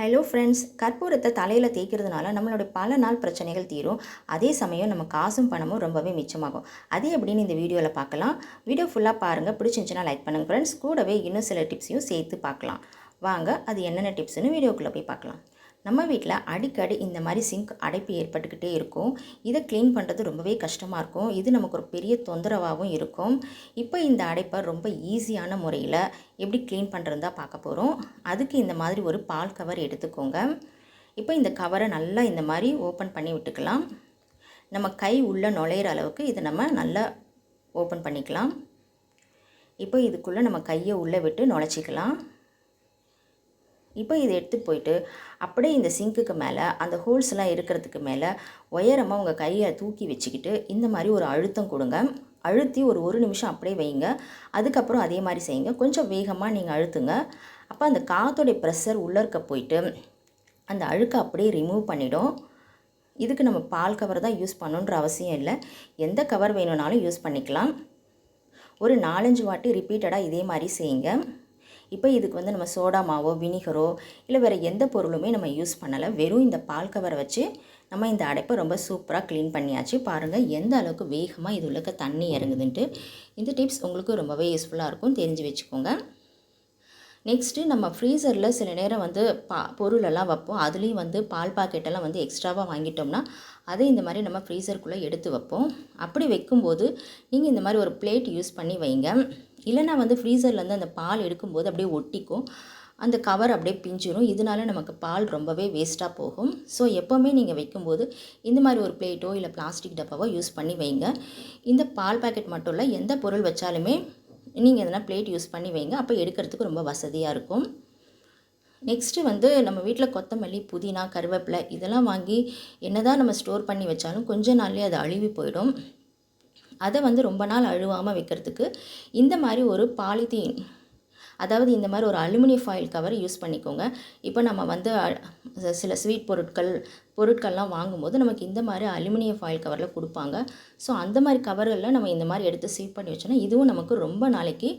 Hello friends கற்பூரத்தை தலையில் தேய்க்கிறதுனால நம்மளோட பல நாள் பிரச்சனைகள் தீரும். அதே சமயம் நம்ம காசும் பணமும் ரொம்பவே மிச்சமாகும். அது எப்படின்னு இந்த வீடியோவில் பார்க்கலாம். வீடியோ ஃபுல்லாக பாருங்கள் பிடிச்சிருந்துச்சுன்னா லைக் பண்ணுங்கள் ஃப்ரெண்ட்ஸ் கூடவே இன்னும் சில டிப்ஸையும் சேர்த்து பார்க்கலாம். வாங்க அது என்னென்ன டிப்ஸ்னு வீடியோக்குள்ளே போய் பார்க்கலாம். நம்ம வீட்டில் அடிக்கடி இந்த மாதிரி சிங்க் அடைப்பு ஏற்பட்டுக்கிட்டே இருக்கும். இதை க்ளீன் பண்ணுறது ரொம்பவே கஷ்டமாக இருக்கும். இது நமக்கு ஒரு பெரிய தொந்தரவாகவும் இருக்கும். இப்போ இந்த அடைப்பை ரொம்ப ஈஸியான முறையில் எப்படி க்ளீன் பண்ணுறது தான் பார்க்க போகிறோம் அதுக்கு இந்த மாதிரி ஒரு பால் கவர் எடுத்துக்கோங்க. இப்போ இந்த கவரை நல்லா இந்த மாதிரி ஓப்பன் பண்ணி விட்டுக்கலாம். நம்ம கை உள்ளே நுழையிற அளவுக்கு இதை நம்ம நல்லா ஓப்பன் பண்ணிக்கலாம். இப்போ இதுக்குள்ளே நம்ம கையை உள்ளே விட்டு நுழைச்சிக்கலாம். இப்போ இதை எடுத்து போயிட்டு அப்படியே இந்த சிங்க்குக்கு மேலே அந்த ஹோல்ஸ்லாம் இருக்கிறதுக்கு மேலே உயரமாக உங்கள் கையை தூக்கி வச்சுக்கிட்டு இந்த மாதிரி ஒரு அழுத்தம் கொடுங்க. அழுத்தி ஒரு ஒரு நிமிஷம் அப்படியே வைங்க. அதுக்கப்புறம் அதே மாதிரி செய்யுங்க. கொஞ்சம் வேகமாக நீங்கள் அழுத்துங்க. அப்போ அந்த காற்றோடைய ப்ரெஷர் உள்ளே இருக்க போயிட்டு அந்த அழுக்கை அப்படியே ரிமூவ் பண்ணிடும். இதுக்கு நம்ம பால் கவர் தான் யூஸ் பண்ணணுன்ற அவசியம் இல்லை. எந்த கவர் வேணும்னாலும் யூஸ் பண்ணிக்கலாம். ஒரு நாலஞ்சு வாட்டி ரிப்பீட்டடாக இதே மாதிரி செய்யுங்க. இப்போ இதுக்கு வந்து நம்ம சோடா மாவோ வினிகரோ இல்லை வேறு எந்த பொருளுமே நம்ம யூஸ் பண்ணலை. வெறும் இந்த பால் கவரை வச்சு நம்ம இந்த அடைப்பை ரொம்ப சூப்பராக க்ளீன் பண்ணியாச்சு. பாருங்கள் எந்த அளவுக்கு வேகமாக இது உள்ளக்க தண்ணி இறங்குதுன்ட்டு. இந்த டிப்ஸ் உங்களுக்கு ரொம்பவே யூஸ்ஃபுல்லாக இருக்கும். தெரிஞ்சு வச்சுக்கோங்க. நெக்ஸ்ட்டு நம்ம ஃப்ரீசரில் சில நேரம் வந்து பா பொருளெல்லாம் வைப்போம். அதுலேயும் வந்து பால் பாக்கெட்டெல்லாம் வந்து எக்ஸ்ட்ராவாக வாங்கிட்டோம்னா அதை இந்த மாதிரி நம்ம ஃப்ரீசருக்குள்ளே எடுத்து வைப்போம். அப்படி வைக்கும்போது நீங்கள் இந்த மாதிரி ஒரு பிளேட் யூஸ் பண்ணி வைங்க. இல்லைனா வந்து ஃப்ரீசர்லேருந்து அந்த பால் எடுக்கும்போது அப்படியே ஒட்டிக்கும். அந்த கவர் அப்படியே பிஞ்சிடும் இதனால நமக்கு பால் ரொம்பவே வேஸ்ட்டாக போகும். ஸோ எப்போவுமே நீங்கள் வைக்கும்போது இந்த மாதிரி ஒரு பிளேட்டோ இல்லை பிளாஸ்டிக் டப்பாவோ யூஸ் பண்ணி வைங்க. இந்த பால் பாக்கெட் மட்டும் இல்லை எந்த பொருள் வச்சாலுமே நீங்கள் எதனா பிளேட் யூஸ் பண்ணி வைங்க. அப்போ எடுக்கிறதுக்கு ரொம்ப வசதியாக இருக்கும். நெக்ஸ்ட்டு வந்து நம்ம வீட்டில் கொத்தமல்லி புதினா கருவேப்பிலை இதெல்லாம் வாங்கி என்ன தான் நம்ம ஸ்டோர் பண்ணி வச்சாலும் கொஞ்ச நாள்லேயே அது அழுவி போயிடும். அதை வந்து ரொம்ப நாள் அழுவாமல் வைக்கிறதுக்கு இந்த மாதிரி ஒரு பாலித்தீன் அதாவது இந்த மாதிரி ஒரு அலுமினியம் ஃபாயில் கவர் யூஸ் பண்ணிக்கோங்க. இப்போ நம்ம வந்து சில ஸ்வீட் பொருட்கள் பொருட்கள்லாம் வாங்கும்போது நமக்கு இந்த மாதிரி அலுமினியம் ஃபாயில் கவரில் கொடுப்பாங்க. ஸோ அந்த மாதிரி கவர்களில் நம்ம இந்த மாதிரி எடுத்து சீவ் பண்ணி வச்சோன்னா இதுவும் நமக்கு ரொம்ப நாளைக்கு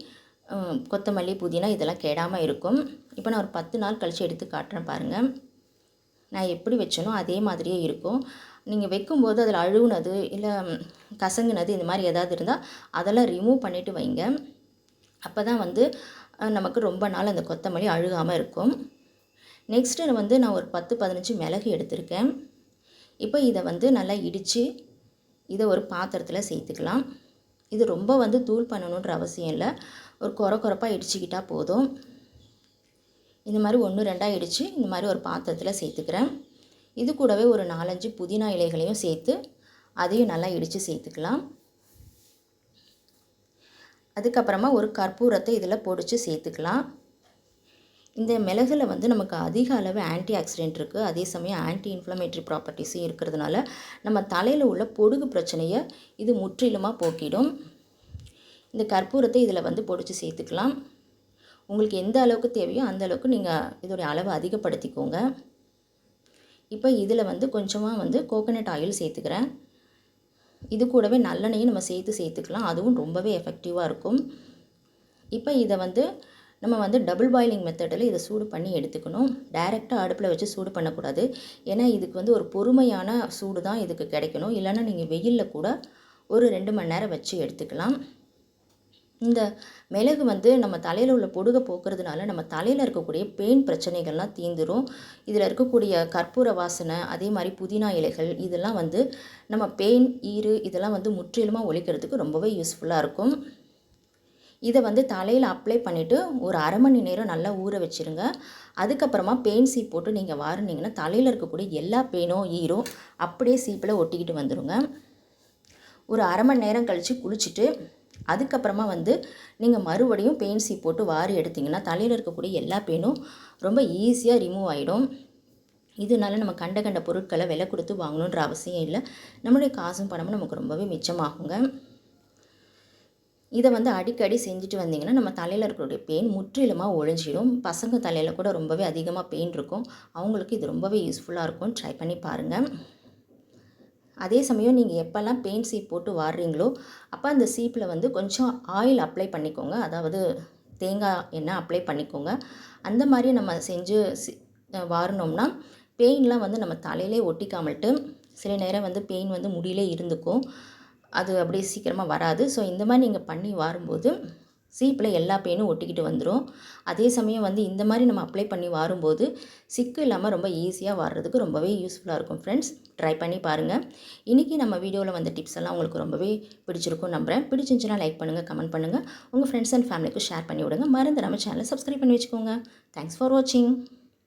கொத்தமல்லி புதினா இதெல்லாம் கெடாமல் இருக்கும். இப்போ நான் ஒரு பத்து நாள் கழித்து எடுத்து காட்டுறேன் பாருங்கள் நான் எப்படி வச்சேனோ அதே மாதிரியே இருக்கும். நீங்கள் வைக்கும்போது அதில் அழுகுனது இல்லை கசங்குனது இந்த மாதிரி ஏதாவது இருந்தால் அதெல்லாம் ரிமூவ் பண்ணிவிட்டு வைங்க. அப்போ தான் வந்து நமக்கு ரொம்ப நாள் அந்த கொத்தமல்லி அழுகாமல் இருக்கும். நெக்ஸ்ட்டு வந்து நான் ஒரு பத்து பதினஞ்சு மிளகு எடுத்திருக்கேன். இப்போ இதை வந்து நல்லா இடித்து இதை ஒரு பாத்திரத்தில் சேர்த்துக்கலாம். இது ரொம்ப வந்து தூள் பண்ணணுன்ற அவசியம் இல்லை. ஒரு குறை குறைப்பாக இடிச்சிக்கிட்டால் போதும். இந்த மாதிரி ஒன்று ரெண்டாக இடித்து இந்த மாதிரி ஒரு பாத்திரத்தில் சேர்த்துக்கிறேன். இது கூடவே ஒரு நாலஞ்சு புதினா இலைகளையும் சேர்த்து அதையும் நல்லா இடித்து சேர்த்துக்கலாம். அதுக்கப்புறமா ஒரு கற்பூரத்தை இதில் பொடிச்சு சேர்த்துக்கலாம். இந்த மிளகில் வந்து நமக்கு அதிக அளவு ஆன்டி ஆக்சிடென்ட் இருக்குது அதே சமயம் ஆன்டி இன்ஃப்ளமேட்ரி ப்ராப்பர்ட்டிஸும் இருக்கிறதுனால நம்ம தலையில் உள்ள பொடுகு பிரச்சனையை இது முற்றிலுமாக போக்கிடும். இந்த கற்பூரத்தை இதில் வந்து பொடிச்சு சேர்த்துக்கலாம். உங்களுக்கு எந்த அளவுக்கு தேவையோ அந்த அளவுக்கு நீங்கள் இதோடைய அளவை அதிகப்படுத்திக்கோங்க. இப்போ இதில் வந்து கொஞ்சமாக வந்து கோகனட் ஆயில் சேர்த்துக்கிறேன். இது கூடவே நல்லெண்ணெயும் நம்ம சேர்த்து சேர்த்துக்கலாம். அதுவும் ரொம்பவே எஃபெக்டிவாக இருக்கும். இப்போ இதை வந்து நம்ம வந்து டபுள் பாயிலிங் மெத்தடில் இதை சூடு பண்ணி எடுத்துக்கணும். டைரெக்டாக அடுப்பில் வச்சு சூடு பண்ணக்கூடாது. ஏன்னா இதுக்கு வந்து ஒரு பொறுமையான சூடு தான் இதுக்கு கிடைக்கணும். இல்லைன்னா நீங்கள் வெயிலில் கூட ஒரு ரெண்டு மணி நேரம் வச்சு எடுத்துக்கலாம். இந்த மிளகு வந்து நம்ம தலையில் உள்ள பொடுகை போக்குறதுனால நம்ம தலையில் இருக்கக்கூடிய பெயின் பிரச்சனைகள்லாம் தீந்துடும் இதில் இருக்கக்கூடிய கற்பூர வாசனை அதே மாதிரி புதினா இலைகள் இதெல்லாம் வந்து நம்ம பெயின் ஈறு இதெல்லாம் வந்து முற்றிலுமாக ஒழிக்கிறதுக்கு ரொம்பவே யூஸ்ஃபுல்லாக இருக்கும். இதை வந்து தலையில் அப்ளை பண்ணிவிட்டு ஒரு அரை மணி நேரம் நல்லா ஊற வச்சுருங்க. அதுக்கப்புறமா பெயின் சீப் போட்டு நீங்கள் வாருனீங்கன்னா தலையில் இருக்கக்கூடிய எல்லா பெயினும் ஈரும் அப்படியே சீப்பில் ஒட்டிக்கிட்டு வந்துடுங்க ஒரு அரை மணி நேரம் கழித்து குளிச்சுட்டு அதுக்கப்புறமா வந்து நீங்கள் மறுபடியும் பெயின் போட்டு வாரி எடுத்திங்கன்னா தலையில் இருக்கக்கூடிய எல்லா பெயினும் ரொம்ப ஈஸியாக ரிமூவ் ஆகிடும் இதனால நம்ம கண்ட கண்ட பொருட்களை விலை கொடுத்து வாங்கணுன்ற அவசியம் இல்லை. நம்மளுடைய காசும் பணமும் நமக்கு ரொம்பவே மிச்சமாகுங்க. இதை வந்து அடிக்கடி செஞ்சுட்டு வந்தீங்கன்னா நம்ம தலையில் இருக்கக்கூடிய பெயின் முற்றிலுமாக ஒழிஞ்சிடும். பசங்க தலையில் கூட ரொம்பவே அதிகமாக பெயின் இருக்கும். அவங்களுக்கு இது ரொம்பவே யூஸ்ஃபுல்லாக இருக்கும். ட்ரை பண்ணி பாருங்கள் அதே சமயம் நீங்கள் எப்போல்லாம் பெயிண்ட் சீப் போட்டு வாடுறீங்களோ அப்போ அந்த சீப்பில் வந்து கொஞ்சம் ஆயில் அப்ளை பண்ணிக்கோங்க. அதாவது தேங்காய் எண்ணெய் அப்ளை பண்ணிக்கோங்க. அந்த மாதிரி நம்ம செஞ்சு அஹ், வாரினோம்னா பெயின்லாம் வந்து நம்ம தலையிலே ஒட்டிக்காமல்ட்டு சில நேரம் வந்து பெயின் வந்து முடியிலே இருந்துக்கும். அது அப்படியே சீக்கிரமாக வராது. ஸோ இந்த மாதிரி நீங்கள் பண்ணி வாரும்போது சீப்பில் எல்லா பெயினும் ஒட்டிக்கிட்டு வந்துடும் அதே சமயம் வந்து இந்த மாதிரி நம்ம அப்ளை பண்ணி வாரும்போது சிக்கு இல்லாமல் ரொம்ப ஈஸியாக வர்றதுக்கு ரொம்பவே யூஸ்ஃபுல்லாக இருக்கும் ஃப்ரெண்ட்ஸ் ட்ரை பண்ணி பாருங்கள் இன்றைக்கி நம்ம வீடியோவில் வந்த டிப்ஸ் எல்லாம் உங்களுக்கு ரொம்பவே பிடிச்சிருக்கும் நம்புகிறேன் பிடிச்சிருந்துச்சுன்னா லைக் பண்ணுங்கள் கமெண்ட் பண்ணுங்கள் உங்கள் ஃப்ரெண்ட்ஸ் அண்ட் ஃபேமிலிக்கு ஷேர் பண்ணி விடுங்க. மறந்து நம்ம சேனலை சப்ஸ்கிரைப் பண்ணி வச்சுக்கோங்க. தேங்க்ஸ் ஃபார் வாட்சிங்